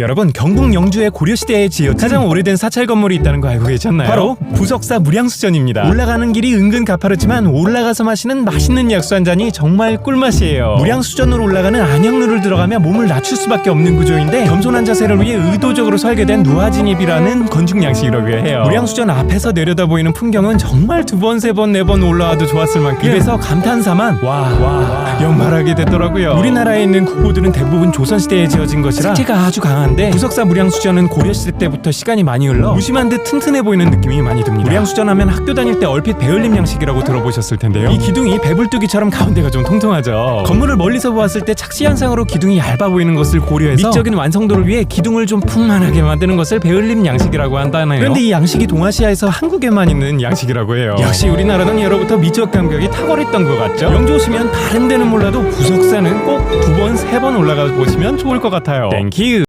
여러분 경북 영주의 고려시대에 지어진 가장 오래된 사찰 건물이 있다는 거 알고 계셨나요? 바로 부석사 무량수전입니다. 올라가는 길이 은근 가파르지만 올라가서 마시는 맛있는 약수 한 잔이 정말 꿀맛이에요. 무량수전으로 올라가는 안양루를 들어가며 몸을 낮출 수밖에 없는 구조인데 겸손한 자세를 위해 의도적으로 설계된 누화진입이라는 건축 양식이라고 해요. 무량수전 앞에서 내려다 보이는 풍경은 정말 두 번, 세 번, 네 번 올라와도 좋았을 만큼 입에서 감탄사만 와, 와, 연말하게 됐더라고요. 우리나라에 있는 국보들은 대부분 조선시대에 지어진 것이라 습기가 아주 강한 데 부석사 무량수전은 고려시대 때부터 시간이 많이 흘러 무심한 듯 튼튼해 보이는 느낌이 많이 듭니다. 무량수전 하면 학교 다닐 때 얼핏 배울림 양식이라고 들어보셨을 텐데요. 이 기둥이 배불뚝이처럼 가운데가 좀 통통하죠. 건물을 멀리서 보았을 때 착시 현상으로 기둥이 얇아 보이는 것을 고려해서 미적인 완성도를 위해 기둥을 좀 풍만하게 만드는 것을 배울림 양식이라고 한다네요. 그런데 이 양식이 동아시아에서 한국에만 있는 양식이라고 해요. 역시 우리나라는 예로부터 미적 감각이 탁월했던 것 같죠? 영주 오시면 다른 데는 몰라도 부석사는 꼭 두 번, 세 번 올라가 보시면 좋을 것 같아요. 땡큐